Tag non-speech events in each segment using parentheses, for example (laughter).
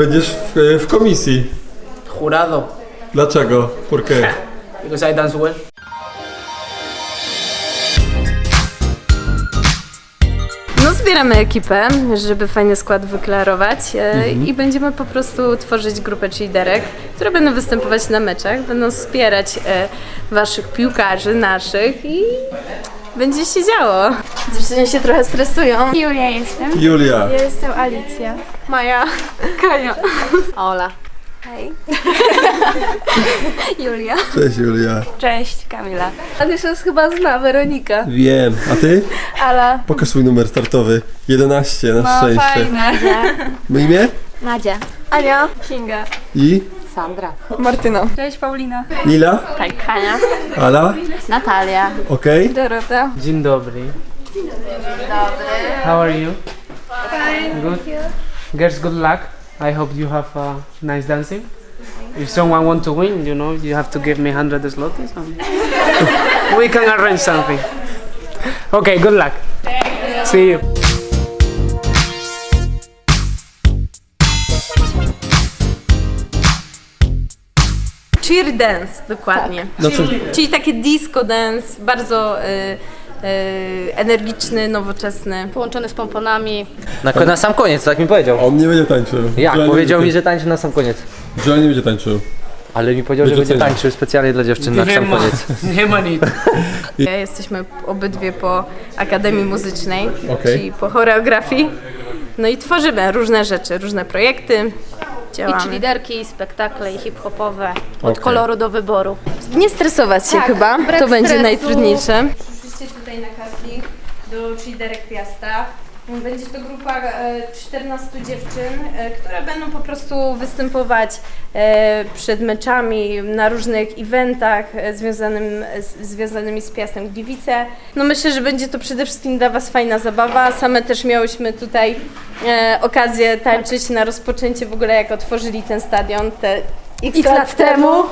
Będziesz w, w komisji. Jurado, Dlaczego? ¿Por qué? (laughs) because I dance well. No zbieramy ekipę, żeby fajny skład wyklarować e, i będziemy po prostu tworzyć grupę cheerleaderek, które będą występować na meczach, będą wspierać e, waszych piłkarzy, naszych i będzie się działo. Dziewczyny się trochę stresują. Julia jestem. Julia. Ja jestem Alicja. Maja. Kaja. Ola. (laughs) Julia. Cześć Julia. Cześć, Kamila. Ale już nas chyba zna, Weronika. Wiem. A ty? Ala. Pokaż swój numer startowy. 11 No, na szczęście. Nadia. My imię? Nadia. Ania. Kinga. I? Martyna. Cześć, Paulina. Lila? Tak, Kania. Ala? Natalia. Okej? Dorota. Dzień dobry. Dzień dobry. How are you? Fine. Good. Girls, good luck. I hope you have uh, nice dancing. If someone want to win, you know, you have to give me 100 zlotys. and (laughs) we can arrange something. Okay, good luck. See you. Cheer dance, dokładnie. No co- czyli, czyli takie disco dance, bardzo y, y, energiczny, nowoczesny. Połączony z pomponami. Na, na sam koniec, tak mi powiedział. On nie będzie tańczył. Jak? Powiedział mi, będzie że tańczy na sam koniec. Joel nie będzie tańczył. Ale mi powiedział, że Będzie będzie oceniał. tańczył specjalnie dla dziewczyn na sam ma, koniec. (laughs) nie ma nic. Jesteśmy obydwie po Akademii Muzycznej, Okej. czyli po choreografii. No i tworzymy różne rzeczy, różne projekty. I Działamy. liderki, spektakle i hip-hopowe. Od Okej. koloru do wyboru. Nie stresować się Tak, chyba, brak to będzie stresu. najtrudniejsze. Przyszliście tutaj na casting do Cheerleaderek Piasta. Będzie to grupa e, 14 dziewczyn, e, które będą po prostu występować e, przed meczami na różnych eventach e, związanym, z, związanymi z Piastem Gliwice. No myślę, że będzie to przede wszystkim dla Was fajna zabawa. Same też miałyśmy tutaj e, okazję tańczyć na rozpoczęcie w ogóle jak otworzyli ten stadion te x, lat temu.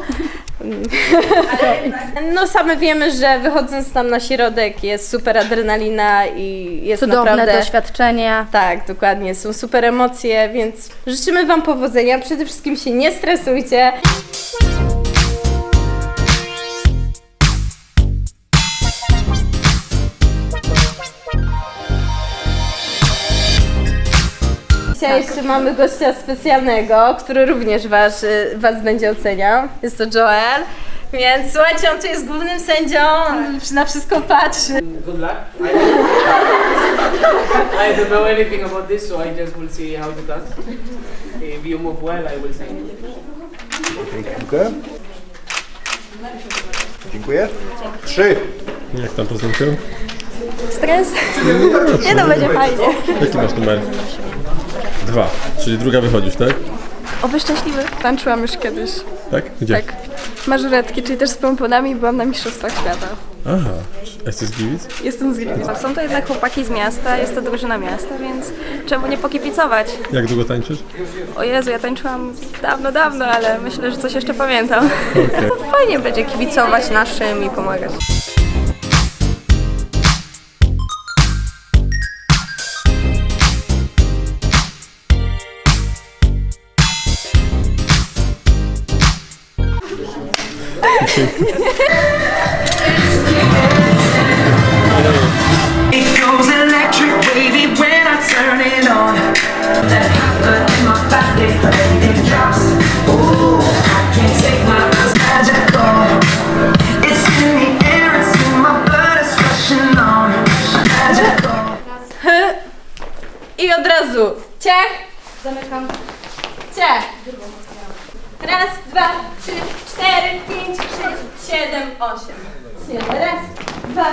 (laughs) No same wiemy, że wychodząc tam na środek jest super adrenalina i jest Cudowne naprawdę... doświadczenia. Tak, dokładnie, są super emocje, więc życzymy Wam powodzenia. Przede wszystkim się nie stresujcie. Dzisiaj jeszcze mamy gościa specjalnego, który również was, y, was będzie oceniał. Jest to Joel. Więc słuchajcie, on tu jest głównym sędzią, on na wszystko patrzy. Good luck. I, I don't know anything about this, so I just will see how you dance. If you move well, I will sing. Dziękuję. Dziękuję. Trzy. Jak tam prezentują? Stres? Nie no, będzie fajnie. Jaki masz numer? Dwa. Czyli druga wychodzisz, tak? Oby szczęśliwy. Tańczyłam już kiedyś. Tak? Gdzie? Tak. Mażuretki, czyli też z pomponami byłam na Mistrzostwach Świata. Aha. Jesteś z Gliwic? Jestem z Gliwic. Są to jednak chłopaki z miasta, jest to drużyna miasta, więc czemu nie pokipicować? Jak długo tańczysz? O Jezu, ja tańczyłam dawno, dawno, ale myślę, że coś jeszcze pamiętam. (laughs) Fajnie będzie kibicować naszym i pomagać. Osiem. Siedem. Raz, dwa,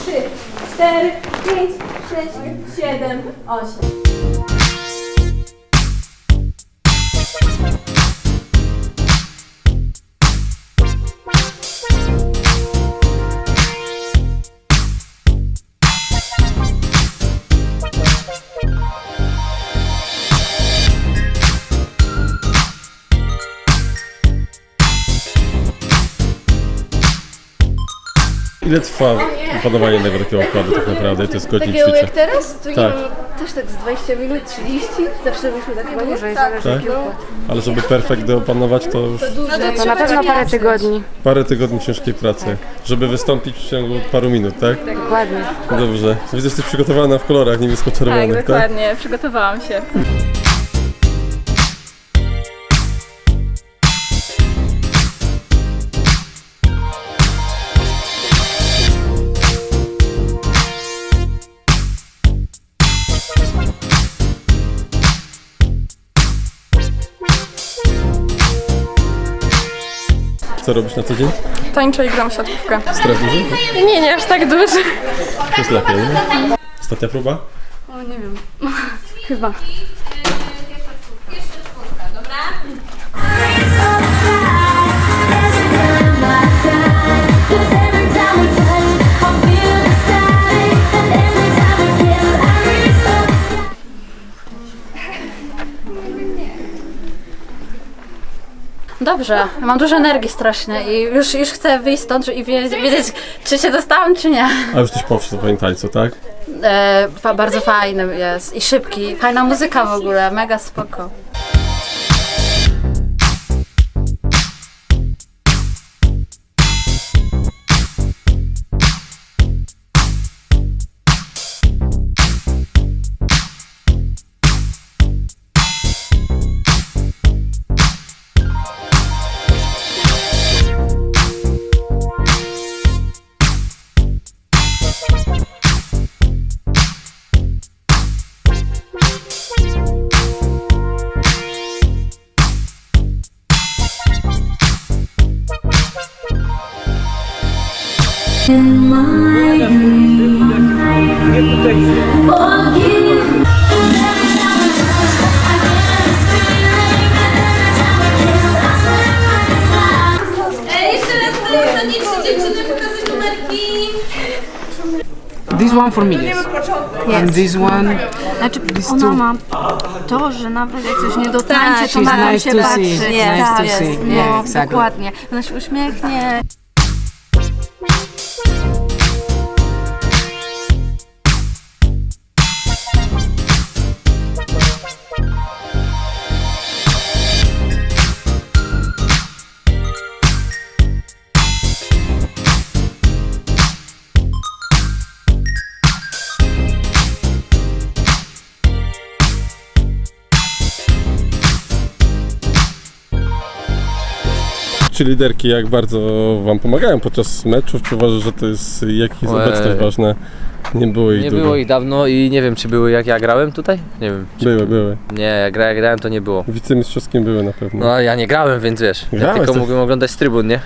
trzy, cztery, pięć, sześć, siedem, osiem. Ile trwa opanowanie tego takiego układu tak naprawdę? To jest godzin Takiego ćwiczeń. jak teraz? To Tak. też tak z 20 minut, 30. Zawsze byśmy tak chyba nie Tak? Ale żeby perfekt opanować, to już To na pewno parę tygodni. parę tygodni ciężkiej pracy. Żeby wystąpić w ciągu paru minut, tak? Dokładnie. Dobrze. Widzę, że jesteś przygotowana w kolorach niebiesko-czerwonych, tak? dokładnie, przygotowałam się. Co robisz na co dzień? Tańczę i gram w siatkówkę. Stres duży? Nie, nie aż tak duży. To jest lepiej, nie? Ostatnia próba? (laughs) Chyba. Dobrze, mam dużo energii strasznie i już, już chcę wyjść stąd i wiedzieć, wiedzieć czy się dostałam, czy nie. A już coś powstał twoim tańcu, tak? E, fa- bardzo fajny jest i szybki, fajna muzyka w ogóle, mega spoko. Pokazać numerki. This one for me, yes. And this one, Znaczy, these ona two. ma to, że nawet jak coś nie dotańczy, to she's na nice się to patrzy. see. It's Nie, nice tak to jest. see. No, Yeah, exactly. dokładnie. Ona się uśmiechnie. Czy liderki jak bardzo wam pomagają podczas meczów? Czy uważasz, że to jest, jak jest Ojej. obecność ważna? Nie było ich Nie dużo. było ich dawno i nie wiem, czy były jak ja grałem tutaj? Nie wiem. Czy... Były, były. Nie, jak, gra, jak grałem, to nie było. Wicemistrzowskim były na pewno. No, ja nie grałem, więc wiesz. Ja Grałeś tylko też. mogłem oglądać z trybun, nie?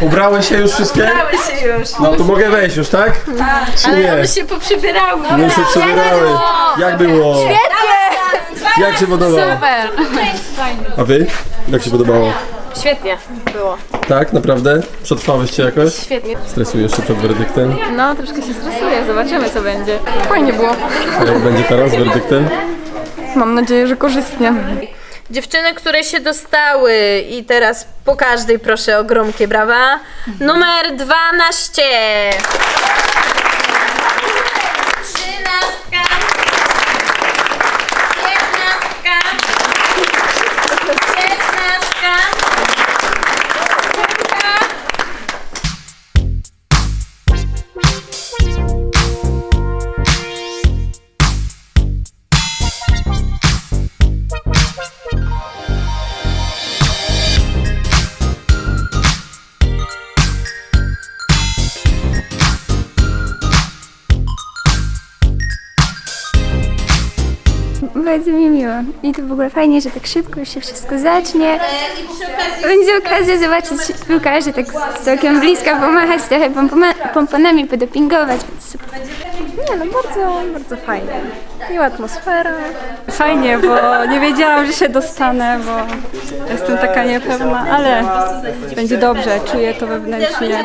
Ubrałeś się już wszystkie? Ubrały się już. No to mogę wejść już, tak? Tak. Czy nie? One się poprzybierały. No się przebierały. Jak było? Świetnie! Jak się podobało? Super. A wy? Jak się podobało? Świetnie było. Tak, naprawdę? Przetrwałyście jakoś? Świetnie. Stresujesz się przed werdyktem? No, troszkę się stresuję, zobaczymy co będzie. Fajnie było. A jak będzie teraz z werdyktem? Mam nadzieję, że korzystnie. Dziewczyny, które się dostały i teraz po każdej proszę o gromkie brawa. Numer 12. Bardzo mi miło. I to w ogóle fajnie, że tak szybko już się wszystko zacznie. Będzie okazja zobaczyć piłkarzy tak z całkiem bliska, pomachać trochę pomponami, podopingować, więc super. Nie no, bardzo, bardzo fajnie. Miła atmosfera. Fajnie, bo nie wiedziałam, że się dostanę, bo jestem taka niepewna, ale będzie dobrze, czuję to wewnętrznie.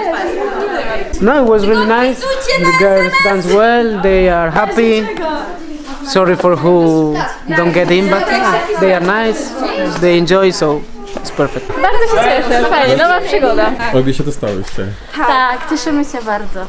No, it was really nice. The girls dance well. They are happy. Sorry for who don't get in, but they are nice. They enjoy, so it's perfect. Bardzo się cieszę, fajnie, nowa przygoda. Obie się dostałyście. Tak, cieszymy się bardzo.